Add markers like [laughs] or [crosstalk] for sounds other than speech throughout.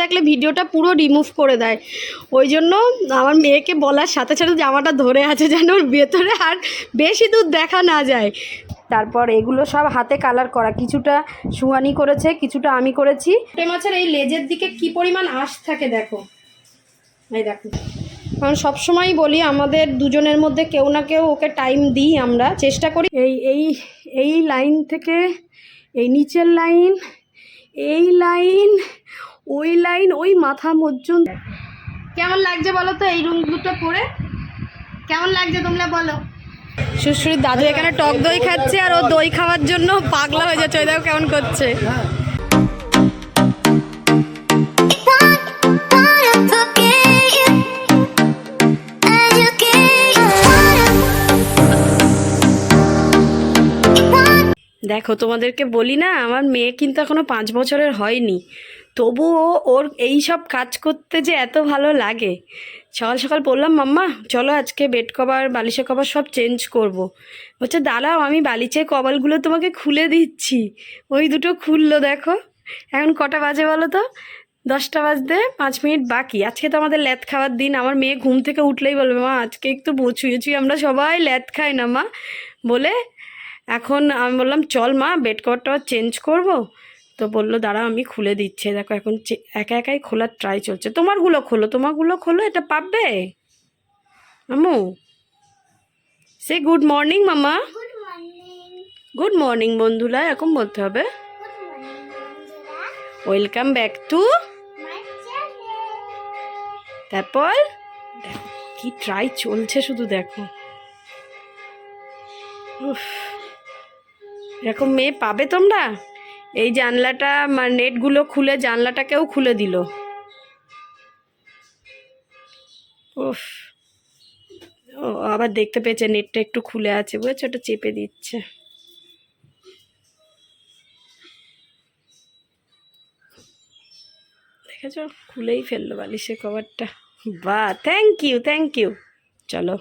থাকলে ভিডিওটা পুরো রিমুভ করে দেয়। ওই জন্য আমার মেয়েকে বলার সাথে সাথে জামাটা ধরে আছে যেন ওর ভেতরে আর বেশি দূর দেখা না যায়। তারপর এগুলো সব হাতে কালার করা। কিছুটা সুহানি করেছে, কিছুটা আমি করেছি। মাছের এই লেজের দিকে কি পরিমাণ আঁশ থাকে দেখো। এই দেখো। কারণ সবসময়ই বলি আমাদের দুজনের মধ্যে কেউ না কেউ ওকে টাইম দিই আমরা। চেষ্টা করি এই এই এই লাইন থেকে, এই নিচের লাইন এই লাইন ওই লাইন ওই মাথা পর্যন্ত কেমন লাগছে বলো তো এই রুম দুটো পরে? কেমন লাগছে তোমরা বলো? শ্বশুরির দাদু এখানে টক দই খাচ্ছে আর ও দই খাওয়ার জন্য পাগলা হয়ে যাচ্ছে। ওই দেখো কেমন করছে। দেখো তোমাদেরকে বলি না আমার মেয়ে কিন্তু এখনও পাঁচ বছরের হয়নি। তবুও ওর এই সব কাজ করতে যে এত ভালো লাগে। সকাল সকাল বললাম, মাম্মা, চলো আজকে বেড কভার বালিশের কভার সব চেঞ্জ করব। বলছে, দাঁড়াও, আমি বালিশের কভারগুলো তোমাকে খুলে দিচ্ছি। ওই দুটো খুললো দেখো। এখন কটা বাজে বলো তো? দশটা বাজতে পাঁচ মিনিট বাকি। আজকে তো আমাদের ল্যাদ খাওয়ার দিন। আমার মেয়ে ঘুম থেকে উঠলেই বলবে, মা, আজকে একটু ছুঁয়ে আমরা সবাই ল্যাদ খাই না, মা। বলে, এখন আমি বললাম, চল মা বেড কভারটা চেঞ্জ করব। তো বলল দাঁড়া আমি খুলে দিচ্ছে। দেখো এখন একা একাই খোলার ট্রাই চলছে। তোমারগুলো খোলো তোমারগুলো খোলো এটা পাবে আমু সে গুড মর্নিং মামা। গুড মর্নিং বন্ধুরা এরকম বলতে হবে। ওয়েলকাম ব্যাক টু তারপর দেখো কি ট্রাই চলছে শুধু দেখো। এরকম মেয়ে পাবে তোমরা? এই জানলাটা মানে নেটগুলো খুলে জানলাটাকেও খুলে দিল। উফ। ও, আবার দেখতে পেয়েছে নেটটা একটু খুলে আছে বুঝেছ, ওটা চেপে দিচ্ছে। দেখেছ? খুলেই ফেলল বালিশের কভারটা বা থ্যাংক ইউ থ্যাংক ইউ চলো।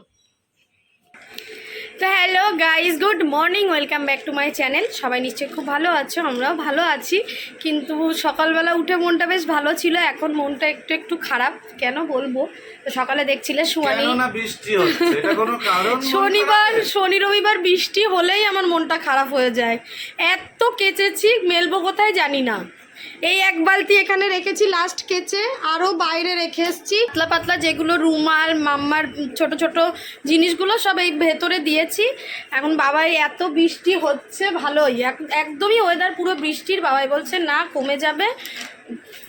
তো hello guys good morning welcome back to my channel সবাই নিশ্চয়ই খুব ভালো আছো আমরাও ভালো আছি। কিন্তু সকালবেলা উঠে মনটা বেশ ভালো ছিল এখন মনটা একটু একটু খারাপ। কেন বলব? তো সকালে দেখছিলে সুয়ানি শনিবার শনি রবিবার বৃষ্টি হলেই আমার মনটা খারাপ হয়ে যায়। এত কেচেছি মেলবো কোথায় জানি না। এই এক বালতি এখানে রেখেছি লাস্ট কেচে আরও বাইরে রেখে এসেছি। পাতলা পাতলা যেগুলো রুমাল, মাম্মার ছোট ছোট জিনিসগুলো সব এই ভেতরে দিয়েছি। এখন বাবাই, এত বৃষ্টি হচ্ছে, ভালোই। এক- একদমই ওয়েদার পুরো বৃষ্টির, বাবাই বলছে, না, কমে যাবে।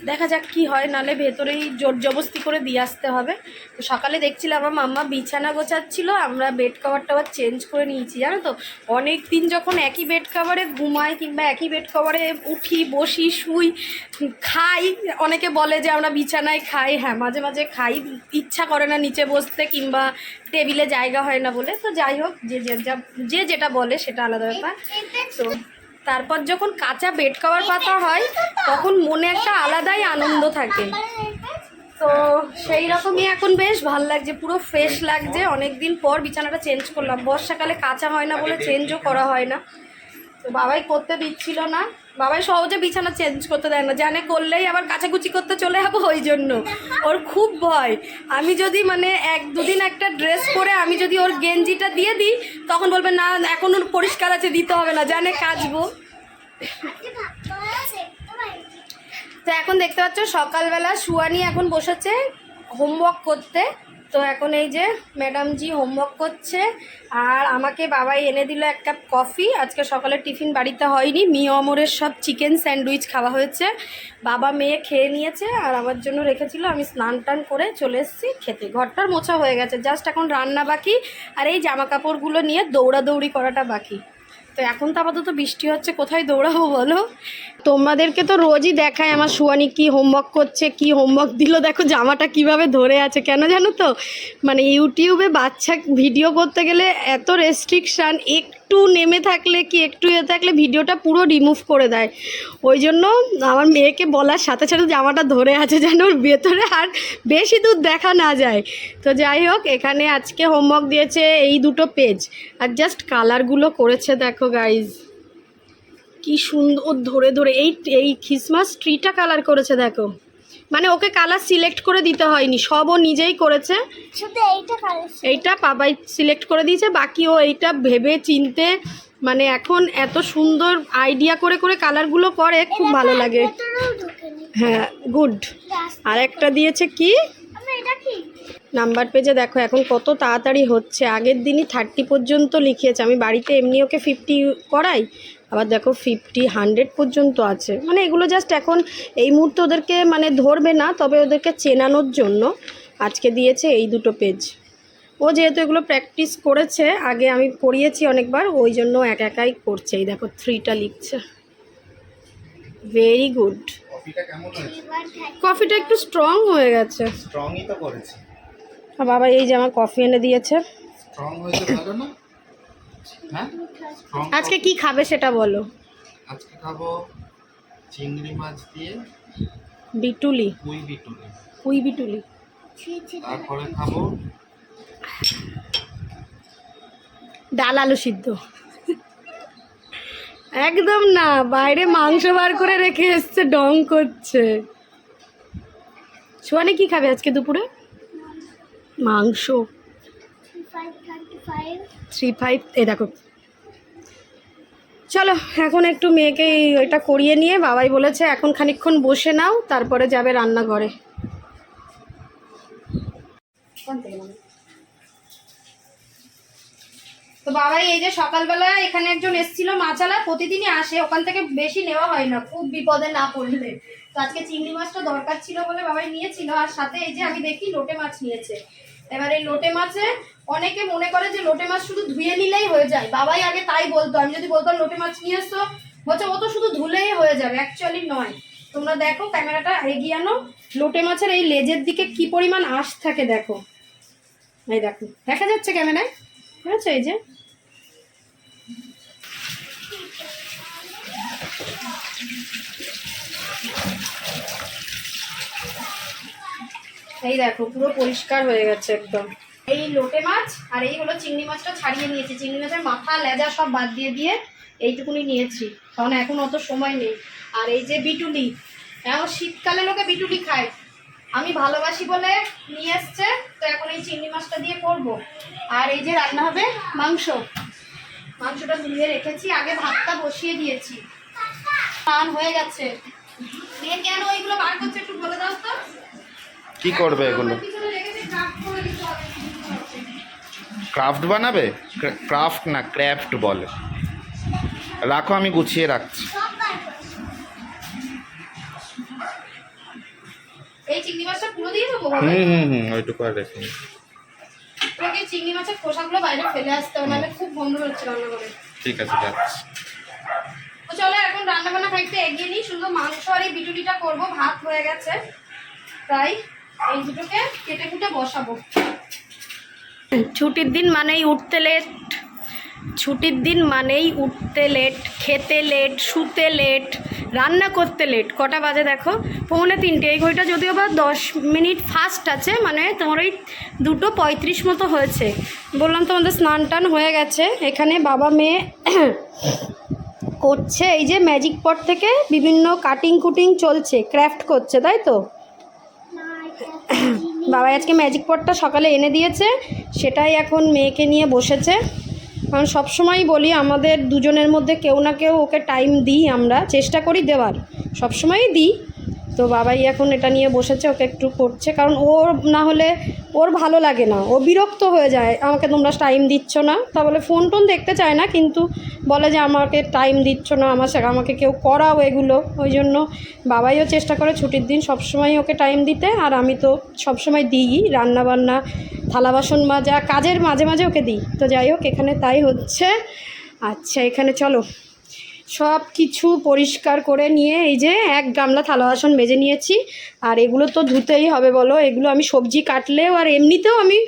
দেখা যাক কি হয়, নালে ভেতরেই জোর জবস্তি করে দিয়ে আসতে হবে। তো সকালে দেখছিলাম আমার মাম্মা বিছানা গোছাচ্ছিল, আমরা বেড কভার টাভার চেঞ্জ করে নিয়েছি, জানো তো? অনেক দিন যখন একই বেড কভারে ঘুমাই কিংবা একই বেড কভারে উঠি, বসি, শুই, খাই, অনেকে বলে যে আমরা বিছানায় খাই হ্যাঁ মাঝে মাঝে খাই, ইচ্ছা করে না নিচে বসতে কিংবা টেবিলে জায়গা হয় না বলে। তো যাই হোক যে যা যে যেটা বলে সেটা আলাদা ব্যাপার। তো তারপর যখন কাঁচা বেড কভার পাতা হয় তখন মনে একটা আলাদাই আনন্দ থাকে। তো সেই রকমই এখন বেশ ভালো লাগছে পুরো ফ্রেশ লাগছে। অনেক দিন পর বিছানাটা চেঞ্জ করলাম। বর্ষাকালে কাঁচা হয় না বলে চেঞ্জও করা হয় না। তো বাবাই করতে দিচ্ছিল না। বাবাই সহজে বিছানা চেঞ্জ করতে দেয় না। জানে করলেই আবার কাচাকুচি করতে চলে যাব ওই জন্য। ওর খুব ভয়। আমি যদি মানে এক দুদিন একটা ড্রেস পরে আমি যদি ওর গেঞ্জিটা দিয়ে দিই, তখন বলবে, না, এখন ওর পরিষ্কার আছে, দিতে হবে না। জানে কাচবো তো এখন দেখতে পাচ্ছ, সকালবেলা সুয়ানি এখন বসেছে হোমওয়ার্ক করতে। তো এখন এই যে ম্যাডামজি হোমওয়ার্ক করছে, আর আমাকে বাবাই এনে দিল এক কাপ কফি। আজকে সকালে টিফিন বাড়িতে হয়নি মি অমরের সব চিকেন স্যান্ডউইচ খাওয়া হয়েছে। বাবা মেয়ে খেয়ে নিয়েছে, আর আমার জন্য রেখেছিল, আমি স্নান টান করে চলে এসেছি খেতে। ঘরটার মোছা হয়ে গেছে, জাস্ট এখন রান্না বাকি, আর এই জামা কাপড়গুলো নিয়ে দৌড়াদৌড়ি করাটা বাকি। তো এখন তো আপাতত বৃষ্টি হচ্ছে, কোথায় দৌড়াবো বলো? তোমাদেরকে তো রোজই দেখায় আমার সুয়ানি কি হোমওয়ার্ক করছে, কি হোমওয়ার্ক দিল, দেখো জামাটা কীভাবে ধরে আছে, কেন জানো তো? মানে ইউটিউবে বাচ্চা ভিডিও করতে গেলে এত রেস্ট্রিকশান একটু নেমে থাকলে কি, একটু ইয়ে থাকলে ভিডিওটা পুরো রিমুভ করে দেয়। ওই জন্য আমার মেয়েকে বলার সাথে সাথে জামাটা ধরে আছে যেন ওর ভেতরে আর বেশি দূর দেখা না যায়। তো যাই হোক, এখানে আজকে হোমওয়ার্ক দিয়েছে এই দুটো পেজ আর জাস্ট কালারগুলো করেছে দেখো গাইজ কি সুন্দর ধরে ধরে, এই এই খ্রিসমাস ট্রিটা কালার করেছে দেখো। মানে ওকে কালার সিলেক্ট করে দিতে হয়নি সব ও নিজেই করেছে। শুধু এইটা কালার এইটা বাবাই সিলেক্ট করে দিয়েছে বাকি ও এইটা ভেবে চিনতে মানে এখন এত সুন্দর আইডিয়া করে করে কালারগুলো করে খুব ভালো লাগে। হ্যাঁ গুড আর একটা দিয়েছে কি? নাম্বার পেজে দেখো এখন কত তাড়াতাড়ি হচ্ছে। আগের দিনই থার্টি পর্যন্ত লিখিয়েছে। আমি বাড়িতে এমনি ওকে ফিফটি করাই। আবার দেখো ফিফটি হান্ড্রেড পর্যন্ত আছে। মানে এগুলো জাস্ট এখন এই মুহূর্তে ওদেরকে মানে ধরবে না তবে ওদেরকে চেনানোর জন্য আজকে দিয়েছে এই দুটো পেজ ও যেহেতু এগুলো প্র্যাকটিস করেছে আগে আমি পড়িয়েছি অনেকবার ওই জন্য এক একাই করছে। এই দেখো থ্রিটা লিখছে। ভেরি গুড কফিটা একটু স্ট্রং হয়ে গেছে। স্ট্রংই তো করেছি। বাবা এই যে আমার কফি এনে দিয়েছে। স্ট্রং হয়েছে ভালো না? হ্যাঁ? আজকে কি খাবে সেটা বলো। আজকে খাব চিংড়ি মাছ দিয়ে বিটুলি। পুঁই বিটুলি। পুই বিটুলি। তারপরে খাব ডাল আলু সিদ্ধ। একদম না বাইরে মাংস বার করে রেখে এসছে ডং করছে। সোয়ানি কি খাবে আজকে দুপুরে? মাংস। থ্রি ফাইভ দেখো। চলো, এখন একটু মেয়েকে ওইটা করিয়ে নিয়ে বাবাই বলেছে, এখন খানিকক্ষণ বসে নাও, তারপরে যাবে রান্নাঘরে। তো বাবাই এই যে সকালবেলা এখানে একজন এসেছিল মাছালা প্রতিদিনই আসে, ওখান থেকে বেশি নেওয়া হয় না, খুব বিপদে না পড়লে। তো আজকে চিংড়ি মাছটা দরকার ছিল বলে বাবাই নিয়েছিল, আর সাথে এই যে আমি দেখি লোটে মাছ নিয়েছে। এবার এই লোটে মাছে, অনেকে মনে করে যে লোটে মাছ শুধু ধুয়ে নিলেই হয়ে যায়। বাবাই আগে তাই বলতো, আমি যদি বলতাম লোটে মাছ নিয়ে এসছো বলছে ও তো শুধু ধুলেই হয়ে যাবে অ্যাকচুয়ালি নয়। তোমরা দেখো, ক্যামেরাটা এগিয়ে আনো। লোটে মাছের এই লেজের দিকে কি পরিমাণ আঁশ থাকে দেখো। এই দেখো, দেখা যাচ্ছে ক্যামেরায়? ঠিক আছে এই যে? এই দেখো, পুরো পরিষ্কার হয়ে গেছে একদম। এই লোটে মাছ আর এই হলো চিংড়ি মাছটা ছাড়িয়ে নিয়েছি। চিংড়ি মাছের মাথা, লেজা সব বাদ দিয়ে দিয়ে এইটুকুনি নিয়েছি। কারণ এখন অত সময় নেই। আর এই যে বিটুলি, এখন শীতকালে লোকে বিটুলি খায়। আমি ভালোবাসি বলে নিয়ে এসছে, তো এখন এই চিংড়ি মাছটা দিয়ে করব। আর এই যে রান্না হবে মাংস। মাংসটা ধুয়ে রেখেছি, আগে ভাতটা বসিয়ে দিয়েছি। স্নান হয়ে গেছে। মেয়ে কেন ওইগুলো বার করছে একটু বলে দাও তো। কি করবে এগুলো? ক্রাফট বানাবে? ক্রাফট না ক্র্যাফট বলে। রাখো আমি গুছিয়ে রাখছি। এই চিংড়ি মাছটা পুরো দিয়ে দেবো হুম হুম হুম ওইটুকু আর রেখে। তোকে চিংড়ি মাছের খোসাগুলো বাইরে ফেলে আসতে হবে নাহলে খুব বন্ধ হচ্ছে রান্না করে। ঠিক আছে যাচ্ছি। তো চলো এখন রান্না বান্না খাইতে এগিয়ে নিই। শুধু মাংস আর এই বিটুলিটা করব ভাত হয়ে গেছে তাই এই দুটোকে কেটে কুটে বসাবো। ছুটির দিন মানেই উঠতে লেট ছুটির দিন মানেই উঠতে লেট খেতে লেট শুতে লেট রান্না করতে লেট কটা বাজে দেখো? পৌনে তিনটে। এই ঘড়িটা যদিও বা দশ মিনিট ফাস্ট আছে মানে তোমার ওই দুটো পঁয়ত্রিশ মতো হয়েছে। বললাম তোমাদের স্নান টান হয়ে গেছে। এখানে বাবা মেয়ে করছে, এই যে ম্যাজিক পট থেকে বিভিন্ন কাটিং কুটিং চলছে ক্রাফট করছে, তাই তো। বাবা আজকে ম্যাজিক পটটা সকালে এনে দিয়েছে, সেটাই এখন মেয়েকে নিয়ে বসেছে। কারণ সবসময়ই বলি, আমাদের দুজনের মধ্যে কেউ না কেউ ওকে টাইম দিই আমরা। চেষ্টা করি দেওয়ার। সবসময়ই দিই। তো বাবাই এখন এটা নিয়ে বসেছে, ওকে একটু করছে। কারণ ওর না হলে ওর ভালো লাগে না। ও বিরক্ত হয়ে যায়, আমাকে তোমরা টাইম দিচ্ছ না। তা বলে ফোন টোন দেখতে চায় না, কিন্তু বলে যে আমাকে টাইম দিচ্ছ না, আমার আমাকে কেউ করাও এগুলো। ওই জন্য বাবাইও চেষ্টা করে ছুটির দিন সবসময় ওকে টাইম দিতে, আর আমি তো সবসময় দিই। রান্না বান্না থালা বাসন মাজা, কাজের মাঝে মাঝে ওকে দিই। তো যাই হোক, এখানে তাই হচ্ছে। আচ্ছা এখানে চলো। সব কিছু পরিষ্কার করে নিয়ে এই যে এক গামলা থালা বাসন মেজে নিয়েছি। আর এগুলো তো ধুতেই হবে বলো, এগুলো আমি সবজি কাটলেও আর এমনিতেও আমি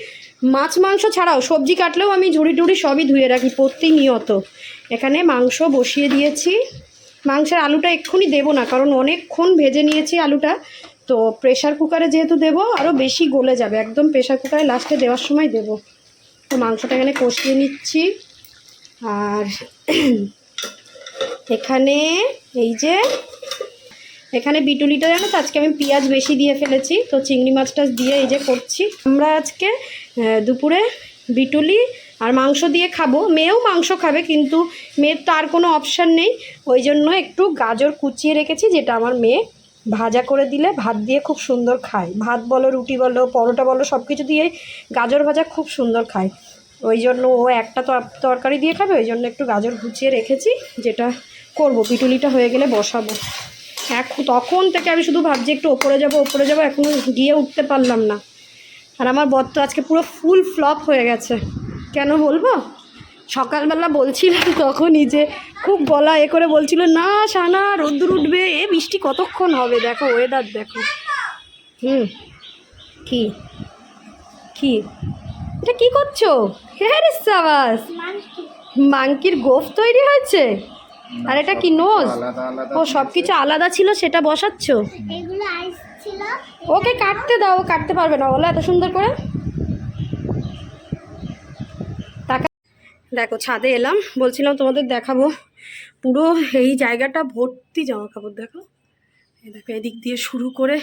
মাছ মাংস ছাড়াও সবজি কাটলেও আমি ঝুড়ি টুড়ি সবই ধুয়ে রাখি প্রতিনিয়ত। এখানে মাংস বসিয়ে দিয়েছি। মাংসের আলুটা এক্ষুনি দেবো না, কারণ অনেকক্ষণ ভেজে নিয়েছি আলুটা। তো প্রেশার কুকারে যেহেতু দেবো আরও বেশি গলে যাবে, একদম প্রেশার কুকারে লাস্টে দেওয়ার সময় দেবো। তো মাংসটা এখানে কষিয়ে নিচ্ছি। আর এখানে এই যে, এখানে বিটুলিটা জানো তো? আজকে আমি পেঁয়াজ বেশি দিয়ে ফেলেছি, তো চিংড়ি মাছটা দিয়ে এই যে করছি। আমরা আজকে দুপুরে বিটুলি আর মাংস দিয়ে খাব। মেয়েও মাংস খাবে, কিন্তু মেয়ের তো আর কোনো অপশান নেই। ওই জন্য একটু গাজর কুচিয়ে রেখেছি, যেটা আমার মেয়ে ভাজা করে দিলে ভাত দিয়ে খুব সুন্দর খায়। ভাত বলো, রুটি বলো, পরোটা বলো সব কিছু দিয়ে গাজর ভাজা খুব সুন্দর খায়। ওই জন্য ও একটা তরকারি দিয়ে খাবে, ওই জন্য একটু গাজর গুছিয়ে রেখেছি, যেটা করব। পিটুলিটা হয়ে গেলে বসাবো। এখন তখন থেকে আমি শুধু ভাবছি একটু ওপরে যাব ওপরে যাব এখনও গিয়ে উঠতে পারলাম না। আর আমার বর তো আজকে পুরো ফুল ফ্লপ হয়ে গেছে। কেন বলব? সকালবেলা বলছিলাম [laughs] তখনই যে, খুব গলা এ করে বলছিল, না সানা রোদ্দুর উঠবে। এ বৃষ্টি কতক্ষণ হবে? দেখো ওয়েদার দেখো। হুম। কি? কি? এটা কি করছ? হ্যাঁ রে সাবাস। মাংকি মাংকির গোফ তৈরি হয়েছে? আর এটা কি নোজ? ও সব কিছু আলাদা ছিল সেটা বসাচ্ছ? এগুলো আইস ছিল। ওকে কাটতে দাও ও কাটতে পারবে না বলো এত সুন্দর করে। টাকা দেখো ছাদে এলাম বলছিলাম তোমাদের দেখাবো। পুরো এই জায়গাটা ভর্তি জামা কাপড় দেখো। এই দেখো এদিক দিয়ে শুরু করে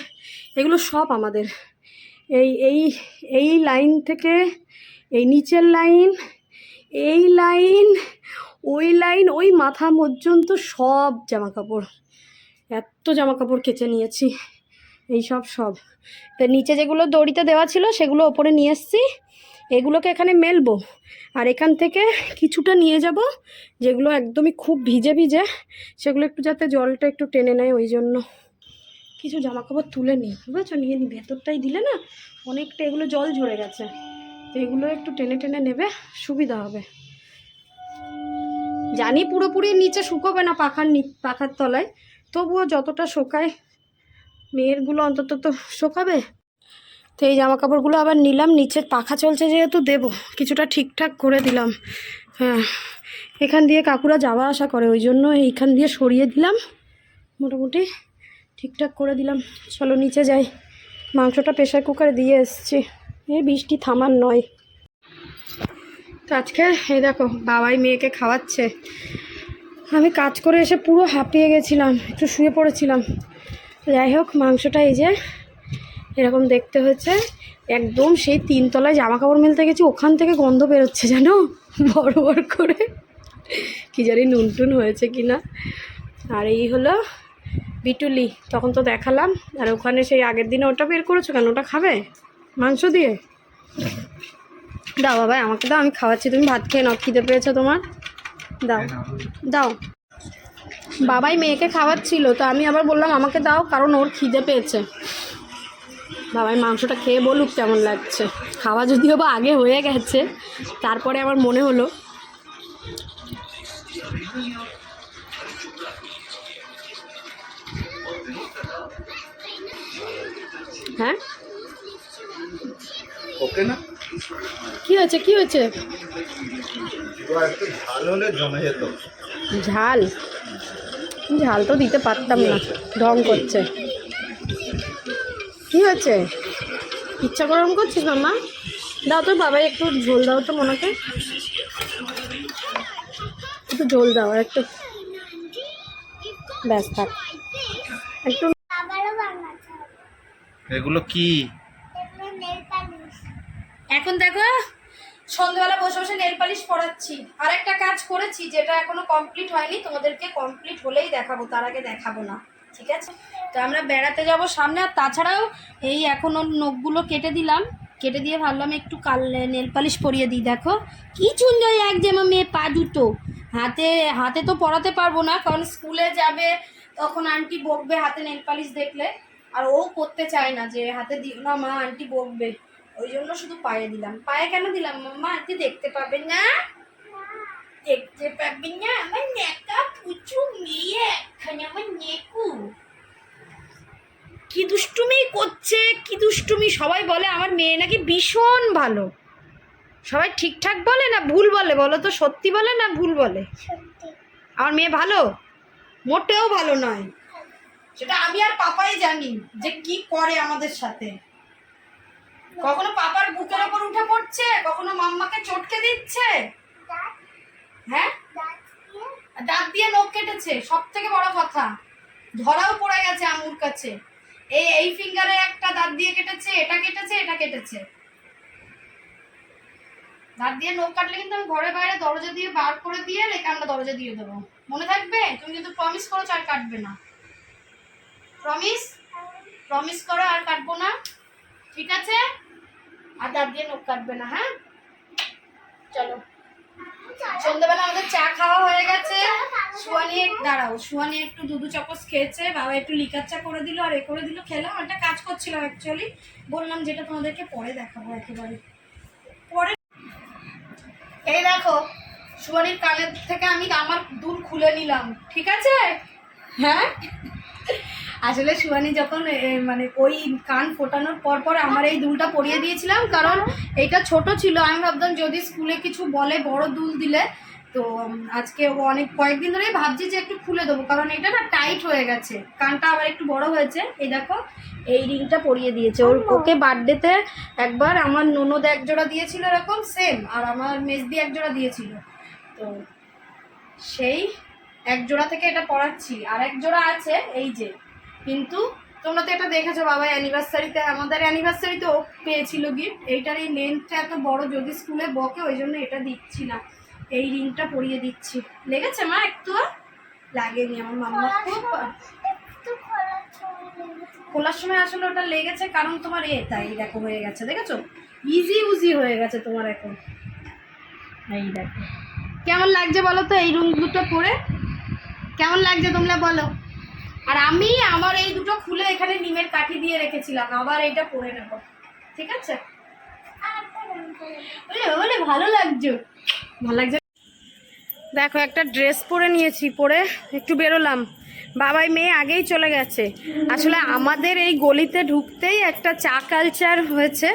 এগুলো সব আমাদের। এই এই এই লাইন থেকে, এই নিচের লাইন, এই লাইন, ওই লাইন, ওই মাথা পর্যন্ত সব জামা কাপড় এত জামা কাপড় কেচে নিয়েছি। এই সব সব। তো নিচে যেগুলো দড়িতে দেওয়া ছিল, সেগুলো ওপরে নিয়ে এসেছি। এগুলোকে এখানে মেলবো। আর এখান থেকে কিছুটা নিয়ে যাব, যেগুলো একদমই খুব ভিজে ভিজে। সেগুলো একটু যাতে জলটা একটু টেনে নেয়, ওই জন্য। কিছু জামা কাপড় তুলে নিই বুঝেছ? নিয়ে ভেতরটাই দিলে না অনেকটা এগুলো জল ঝরে গেছে। তো এগুলো একটু টেনে টেনে নেবে, সুবিধা হবে। জানি পুরোপুরি নিচে শুকোবে না পাখার পাখার তলায়, তবুও যতটা শোকায় মেয়েরগুলো অন্তত তো শোকাবে। তো এই জামা কাপড়গুলো আবার নিলাম, নিচের পাখা চলছে যেহেতু দেব, কিছুটা ঠিকঠাক করে দিলাম। হ্যাঁ এখান দিয়ে কাকুরা যাওয়া আসা করে, ওই জন্য এইখান দিয়ে সরিয়ে দিলাম, মোটামুটি। ঠিকঠাক করে দিলাম। চলো নিচে যাই। মাংসটা প্রেশার কুকারে দিয়ে এসছি। এই বৃষ্টি থামার নয়। তো আজকে এই দেখো, বাবাই মেয়েকে খাওয়াচ্ছে। আমি কাজ করে এসে পুরো হাঁপিয়ে গেছিলাম, একটু শুয়ে পড়েছিলাম। যাই হোক, মাংসটা এই যে এরকম দেখতে হচ্ছে একদম সেই তিনতলায় জামা কাপড় মেলতে গেছি, ওখান থেকে গন্ধ বেরোচ্ছে, জানো? বড় বড় করে। কি জানি নুন টুন হয়েছে কি না আর এই হলো বিটুলি, তখন তো দেখালাম। আর ওখানে সেই আগের দিনে ওটা বের করেছ কেন? ওটা খাবে? মাংস দিয়ে? দাও বাবা, আমাকে দাও, আমি খাওয়াচ্ছি। তুমি ভাত খেয়ে নাও, খিদে পেয়েছ তোমার? দাও দাও। বাবাই মেয়েকে খাওয়াচ্ছিল, তো আমি আবার বললাম, আমাকে দাও, কারণ ওর খিদে পেয়েছে। বাবাই মাংসটা খেয়ে বলুক কেমন লাগছে। খাওয়া যদিও বা আগে হয়ে গেছে, তারপরে আমার মনে হলো। হ্যাঁ? ওকে না? কি হয়েছে? কি হয়েছে? ঝাল হলে জমে যেত। ঝাল? ঝাল তো দিতে পারতাম না। ঢং করছে। কি হয়েছে? ইচ্ছা গরম করছিস মামা দাও তো বাবাই একটু ঝোল দাও তো মনাকে। একটু ঝোল দাও একটু ব্যাস থাক। একটু এগুলো কি? এখন দেখো সন্ধ্যাবেলা বসে বসে নেল পালিশ পরাচ্ছি। আর একটা কাজ করেছি, যেটা এখনও কমপ্লিট হয়নি, তোমাদেরকে কমপ্লিট হলেই দেখাবো, তার আগে দেখাবো না, ঠিক আছে? তো আমরা বেড়াতে যাব সামনে, আর তাছাড়াও এই এখন ওর নখগুলো কেটে দিলাম। কেটে দিয়ে ভাবলাম একটু কাল নেল পালিশ পরিয়ে দিই, দেখো। কি সুন্দর লাগছে আমার মেয়ে পা দুটো। হাতে হাতে তো পড়াতে পারব না, কারণ স্কুলে যাবে, তখন আন্টি বকবে হাতে নেল পালিশ দেখলে। আর ও করতে চায় না যে হাতে দিও না মা আন্টি বকবে। ওই জন্য শুধু পায়ে দিলাম। পায়ে কেন দিলাম মাম্মা? আন্টি দেখতে পাবে না? দেখতে পাবে না? আমার নেকা পুচু মেয়ে একখানে আমার নেকু। কি দুষ্টুমি করছে কি দুষ্টুমি? সবাই বলে আমার মেয়ে নাকি ভীষণ ভালো। সবাই ঠিকঠাক বলে না ভুল বলে? বলো তো সত্যি বলে না ভুল বলে? আমার মেয়ে ভালো? মোটেও ভালো নয়। সেটা আমি আর পাপাই জানি যে কি করে আমাদের সাথে। কখনো পাপার বুকের ওপর উঠে পড়ছে, কখনো মাম্মাকে চটকে দিচ্ছে? হ্যাঁ? দাঁত দিয়ে নখ কেটেছে সব থেকে বড় কথা। ধরাও পড়ে গেছে আমুর কাছে। এই এই ফিঙ্গারে একটা দাঁত দিয়ে কেটেছে, এটা কেটেছে এটা কেটেছে। দাঁত দিয়ে নখ কাটলে কিন্তু আমি ঘরে বাইরে দরজা দিয়ে বার করে দিয়ে রেখে আমরা দরজা দিয়ে দেবো। মনে থাকবে? তুমি কিন্তু প্রমিস করেছ আর কাটবে না। প্রমিস প্রমিস করো, আর কাটবো না। ঠিক আছে? আর দাঁত দিয়ে নখ কাটবে না হ্যাঁ? চলো। সন্ধ্যাবেলা আমাদের চা খাওয়া হয়ে গেছে। সুয়ানি দাঁড়াও সুয়ানি একটু দুধু চকস খেয়েছে। বাবা একটু লিকার চা করে দিল, আর এ করে দিল। খেলাম, একটা কাজ করছিলাম অ্যাকচুয়ালি বললাম যেটা তোমাদেরকে পরে দেখাবো একেবারে। পরে এই দেখো সুয়ানির কানের থেকে আমি আমার দুল খুলে নিলাম। ঠিক আছে? হ্যাঁ? আসলে সুয়ানি যখন মানে ওই কান ফোটানোর পর পর আমার এই দুলটা পরিয়ে দিয়েছিলাম কারণ এটা ছোট ছিল। আমি ভাবতাম যদি স্কুলে কিছু বলে বড় দুল দিলে তো আজকে অনেক কয়েকদিন ধরেই ভাবছি যে একটু খুলে দেবো কারণ এটা না টাইট হয়ে গেছে। কানটা আবার একটু বড় হয়েছে। এই দেখো এই রিংটা পরিয়ে দিয়েছে। ওর ওকে বার্থডেতে একবার আমার ননদ এক জোড়া দিয়েছিল এরকম সেম আর আমার মেজদি এক জোড়া দিয়েছিল। তো সেই এক জোড়া থেকে এটা পড়াচ্ছি আর এক জোড়া আছে এই যে কিন্তু তোমরা তো এটা দেখেছ বাবা অ্যানিভার্সারিতে আমাদের অ্যানিভার্সারিতে ও পেয়েছিল গিফট এইটার এই লেন্থটা এত বড় যদি স্কুলে বকে ওই জন্য এটা দিচ্ছি না। এই রিংটা পরিয়ে দিচ্ছি। লেগেছে মা একটু? লাগেনি আমার মাম্মা। খুব। খোলার সময় আসলে ওটা লেগেছে কারণ তোমার এ তাই দেখো হয়ে গেছে দেখেছ? ইজি উজি হয়ে গেছে তোমার এখন। এই দেখো। কেমন লাগছে বলো তো এই রুম দুটো পরে? কেমন লাগছে তোমরা বলো? আর আমি আমার এই দুটো খুলে এখানে নিমের কাঠি দিয়ে রেখেছিলাম, আবার এইটা পরে নেব। ঠিক আছে? ভালো লাগছে। ভালো লাগছে। দেখো, একটা ড্রেস পরে নিয়েছি, পরে একটু বেরোলাম। বাবাই মেয়ে আগেই চলে গেছে। আসলে আমাদের এই গলিতে ঢুকতেই একটা চা কালচার হয়েছে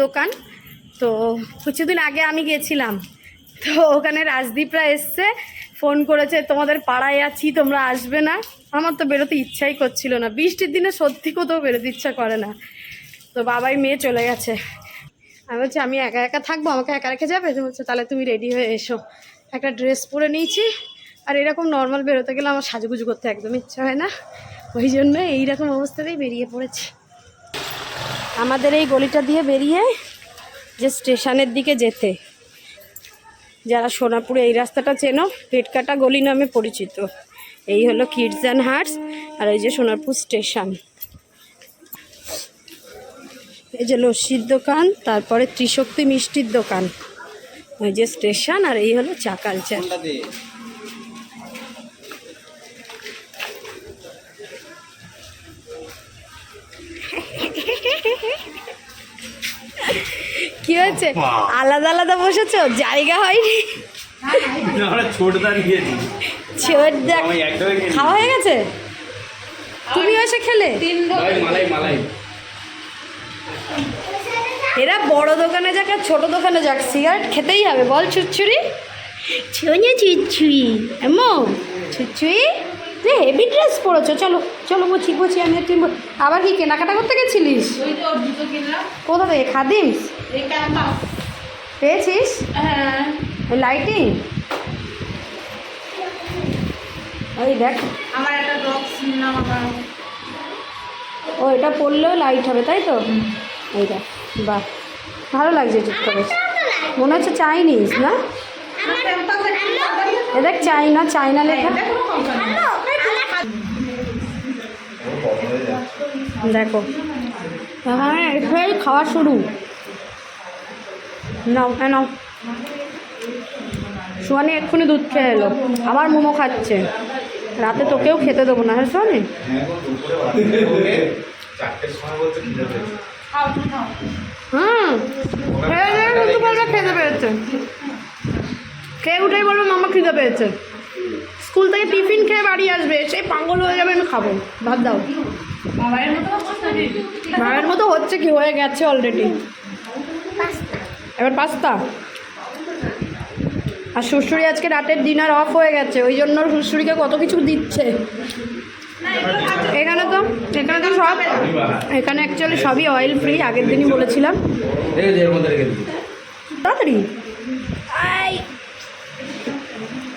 দোকান। তো কিছুদিন আগে আমি গেছিলাম। তো ওখানে রাজদীপরা এসছে। ফোন করেছে, তোমাদের পাড়ায় আছি, তোমরা আসবে না। আমার তো বেরোতে ইচ্ছাই করছিল না। বৃষ্টির দিনে সত্যি কোথাও বেরোতে ইচ্ছা করে না। তো বাবাই মেয়ে চলে গেছে। আমি বলছি, আমি একা একা থাকব? আমাকে একা রেখে যাবে? বলছে, তাহলে তুমি রেডি হয়ে এসো। একটা ড্রেস পরে নিয়েছি, আর এরকম নর্মাল বেরোতে গেলে আমার সাজুগুজু করতে একদম ইচ্ছা হয় না। ওই জন্য এইরকম অবস্থাতেই বেরিয়ে পড়েছি। আমাদের এই গলিটা দিয়ে বেরিয়ে যে স্টেশনের দিকে যেতে যারা সোনাপুরে এই রাস্তাটা চেনো পেটকাটা গলি নামে পরিচিত। এই হলো কিডস অ্যান্ড হার্টস আর এই যে সোনারপুর স্টেশন। এই যে লস্যির দোকান, তারপরে ত্রিশক্তি মিষ্টির দোকান। ওই যে স্টেশন আর এই হলো চা কালচার। কি হয়েছে? আলাদা আলাদা বসেছো? জায়গা হয়নি? খাওয়া হয়ে গেছে? তুমি এসে খেলে? এরা বড় দোকানে যাক আর ছোট দোকানে যাক। সিগারেট খেতেই হবে। বল ছুচ্ছুরি ছুঁয়ে ছুচ্ছুই এমো ছুচ্ছুই তুই হেভি ড্রেস পরেছো। চলো চলো বলছি বলছি আমি তুই আবার কি কেনাকাটা করতে গেছিলিস? কোথা থেকে? খাদিমস? পেয়েছিস? হ্যাঁ। লাইটিং ওই দেখ। আমার একটা বক্স ও এটা পরলেও লাইট হবে তাই তো? এই দেখ বাহ। ভালো লাগছে জুতোটা বেশ মনে হচ্ছে চাইনিজ না? এ দেখ চাইনা চাইনা লেখা। দেখো। হ্যাঁ খাওয়া শুরু। নাও হ্যাঁ নাও। সোয়ানি এক্ষুনি দুধ খেয়ে এলো। আবার মোমো খাচ্ছে। রাতে তোকেও খেতে দেবো না হ্যাঁ সোয়ানি হুম কিন্তু বলবে খিদে পেয়েছে খেয়ে উঠেই বলবে মামা খিদে পেয়েছে। স্কুল থেকে টিফিন খেয়ে বাড়ি আসবে সেই পাগল হয়ে যাবে আমি খাব। ভাত দাও। বাবার মতো হচ্ছে কি হয়ে গেছে অলরেডি এবার পাস্তা। আর শ্বশুরি আজকে রাতের ডিনার অফ হয়ে গেছে ওই জন্য শ্বশুরিকে কত কিছু দিচ্ছে। এখানে তো এখানে তো সব এখানে অ্যাকচুয়ালি সবই অয়েল ফ্রি আগের দিনই বলেছিলাম। তাড়াতাড়ি।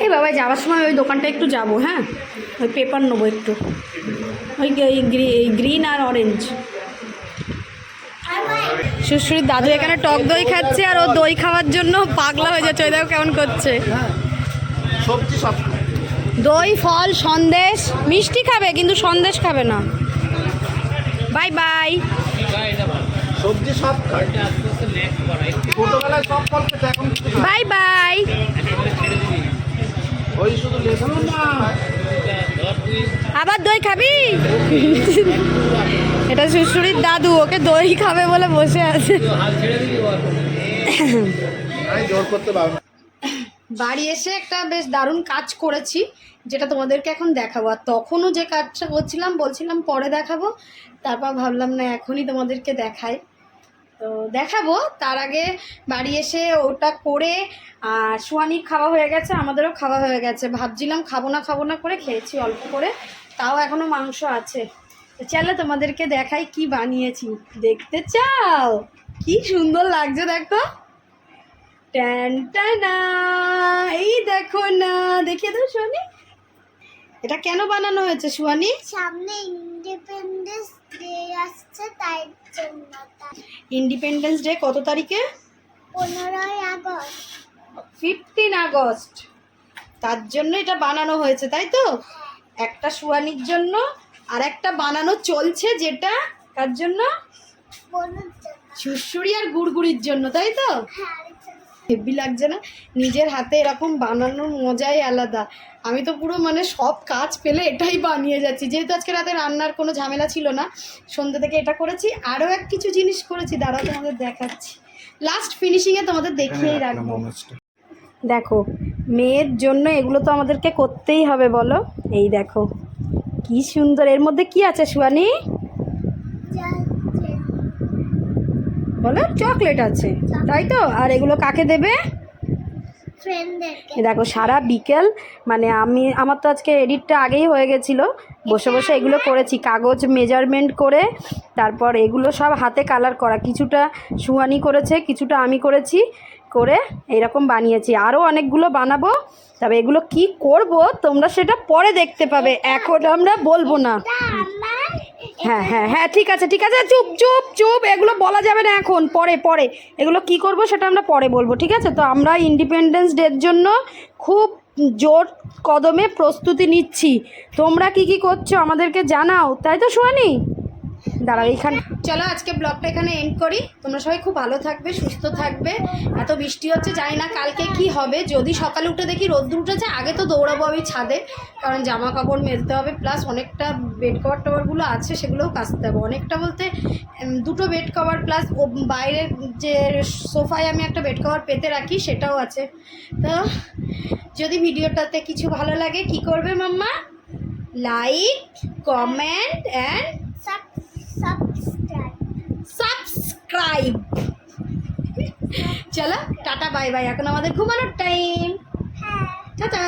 এই বাবা যাওয়ার সময় ওই দোকানটা একটু যাব হ্যাঁ? ওই পেপার নেব একটু। ওই গ্রিন আর অরেঞ্জ সুশ্রীর দাদু এখানে টক দই খাচ্ছে আর ও দই খাওয়ার জন্য পাগলা হয়ে যাচ্ছে। ওই দেখো কেমন করছে। দই ফল সন্দেশ মিষ্টি খাবে কিন্তু সন্দেশ খাবে না। Bye bye. সবজি সব ছোটবেলায় সব ফল খেতে এখন কিছু খায় না। Bye bye. ওই শুধু লেবু না। আবার দই খাবি? এটা শ্বশুরির দাদু ওকে দই খাবে বলে বসে আছে। বাড়ি এসে একটা বেশ দারুণ কাজ করেছি যেটা তোমাদেরকে এখন দেখাবো। আর তখনও যে কাজটা করছিলাম বলছিলাম পরে দেখাবো। তারপর ভাবলাম না এখনই তোমাদেরকে দেখাই। তো দেখাবো তার আগে বাড়ি এসে ওটা করে আর সোয়ানির খাওয়া হয়ে গেছে আমাদেরও খাওয়া হয়ে গেছে। ভাবছিলাম খাব না খাব না করে খেয়েছি অল্প করে তাও এখনও মাংস আছে। তো চলো তোমাদেরকে দেখাই কি বানিয়েছি। দেখতে চাও? কি সুন্দর লাগছে দেখো। ট্যান টানা এই দেখো না দেখিয়ে দাও সোয়ানি এটা কেন বানানো হয়েছে সোয়ানি সামনে ইন্ডিপেন্ডেন্স ডে আসছে তাই জন্য ইন্ডিপেন্ডেন্স ডে কত তারিখে? পনেরোই আগস্ট। Fifteen August. তার জন্য এটা বানানো হয়েছে তাই তো? একটা সোয়ানির জন্য আর একটা বানানো চলছে যেটা কার জন্য? সুরসুরি আর গুড়গুড়ির জন্য তাই তো? হ্যাঁ হেভি লাগছে না? নিজের হাতে এরকম বানানোর মজাই আলাদা। আমি তো পুরো মানে সব কাজ পেলে এটাই বানিয়ে যাচ্ছি। যেহেতু আজকে রাতে রান্নার কোনো ঝামেলা ছিল না সন্ধ্যে থেকে এটা করেছি। আরও এক কিছু জিনিস করেছি দাঁড়াও তোমাদের দেখাচ্ছি। লাস্ট ফিনিশিংয়ে তোমাদের দেখিয়েই রাখব। দেখো মেয়ের জন্য এগুলো তো আমাদেরকে করতেই হবে বলো? এই দেখো। কি সুন্দর। এর মধ্যে কি আছে সুয়ানি? বলো চকলেট আছে তাই তো? আর এগুলো কাকে দেবে? দেখো সারা বিকেল মানে আমি আমার তো আজকে এডিটটা আগেই হয়ে গেছিল। বসে বসে এগুলো করেছি কাগজ মেজারমেন্ট করে তারপর এগুলো সব হাতে কালার করা। কিছুটা সুয়ানি করেছে কিছুটা আমি করেছি করে এরকম বানিয়েছি। আরও অনেকগুলো বানাবো তবে এগুলো কি করব? তোমরা সেটা পরে দেখতে পাবে। এখন আমরা বলব না। হ্যাঁ হ্যাঁ হ্যাঁ ঠিক আছে ঠিক আছে। চুপ চুপ চুপ এগুলো বলা যাবে না এখন। পরে পরে। এগুলো কি করব সেটা আমরা পরে বলব ঠিক আছে? তো আমরা ইন্ডিপেন্ডেন্স ডের জন্য খুব জোর কদমে প্রস্তুতি নিচ্ছি। তোমরা কি কি করছ আমাদেরকে জানাও। তাই তো সোয়ানি দাঁড়াও, এইখানে চলো আজকে ব্লগটা এখানে এন্ড করি। তোমরা সবাই খুব ভালো থাকবে, সুস্থ থাকবে। এত বৃষ্টি হচ্ছে, জানি না কালকে কি হবে। যদি সকালে উঠে দেখি রোদ্দুর উঠেছে, আগে তো দৌড়াবো আমি ছাদে। কারণ জামা কাপড় মেলতে হবে প্লাস অনেকটা বেড কভার টভারগুলো আছে, সেগুলোও কাচতে হবে। অনেকটা বলতে দুটো বেড কভার প্লাস বাইরের যে সোফায় আমি একটা বেড কভার পেতে রাখি, সেটাও আছে। তো, যদি ভিডিওটাতে কিছু ভালো লাগে, কি করবে mamma? Like comment and subscribe চলো টাটা বাই বাই এখন আমাদের ঘুমানোর টাইম হ্যাঁ। টাটা